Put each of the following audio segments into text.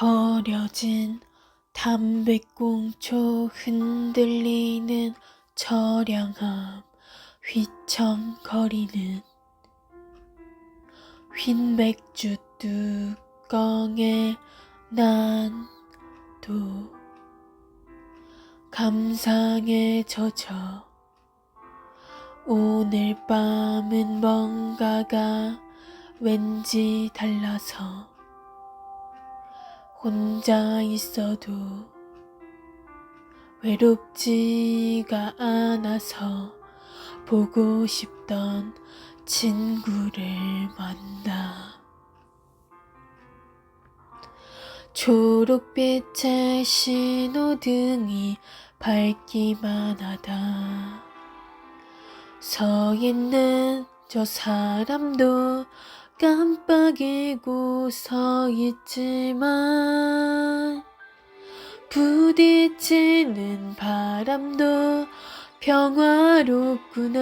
버려진 담배꽁초 흔들리는 저량함 휘청거리는 흰 맥주 뚜껑에 난 또 감상에 젖어 오늘 밤은 뭔가가 왠지 달라서 혼자 있어도 외롭지가 않아서 보고 싶던 친구를 만나 초록빛의 신호등이 밝기만 하다. 서 있는 저 사람도 깜빡이고 서 있지만 부딪히는 바람도 평화롭구나.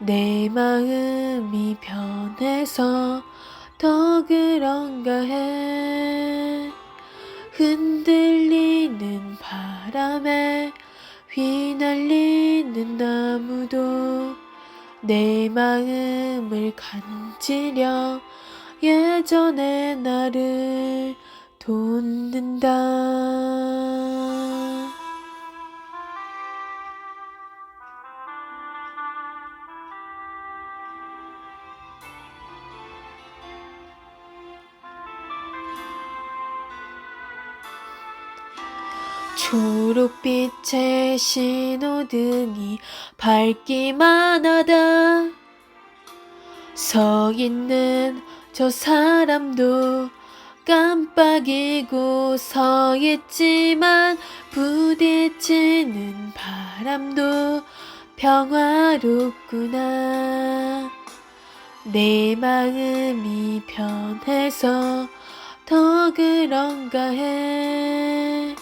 내 마음이 변해서 더 그런가 해. 흔들리는 바람에 휘날리는 나무도 내 마음을 간지려 예전의 나를 돋는다. 초록빛의 신호등이 밝기만 하다. 서 있는 저 사람도 깜빡이고 서 있지만 부딪히는 바람도 평화롭구나. 내 마음이 변해서 더 그런가 해.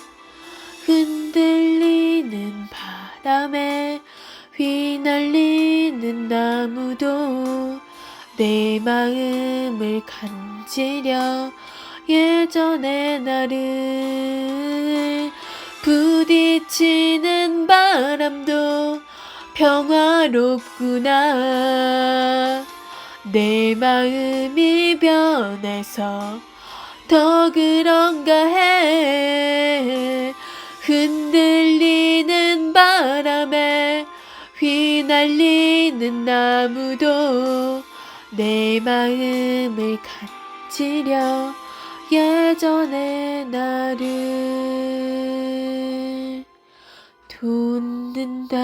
흔들리는 바람에 휘날리는 나무도 내 마음을 간지려 예전의 나를 부딪히는 바람도 평화롭구나. 내 마음이 변해서 더 그런가 해 흔들리는 바람에 휘날리는 나무도 내 마음을 간지려 예전의 나를 돋는다.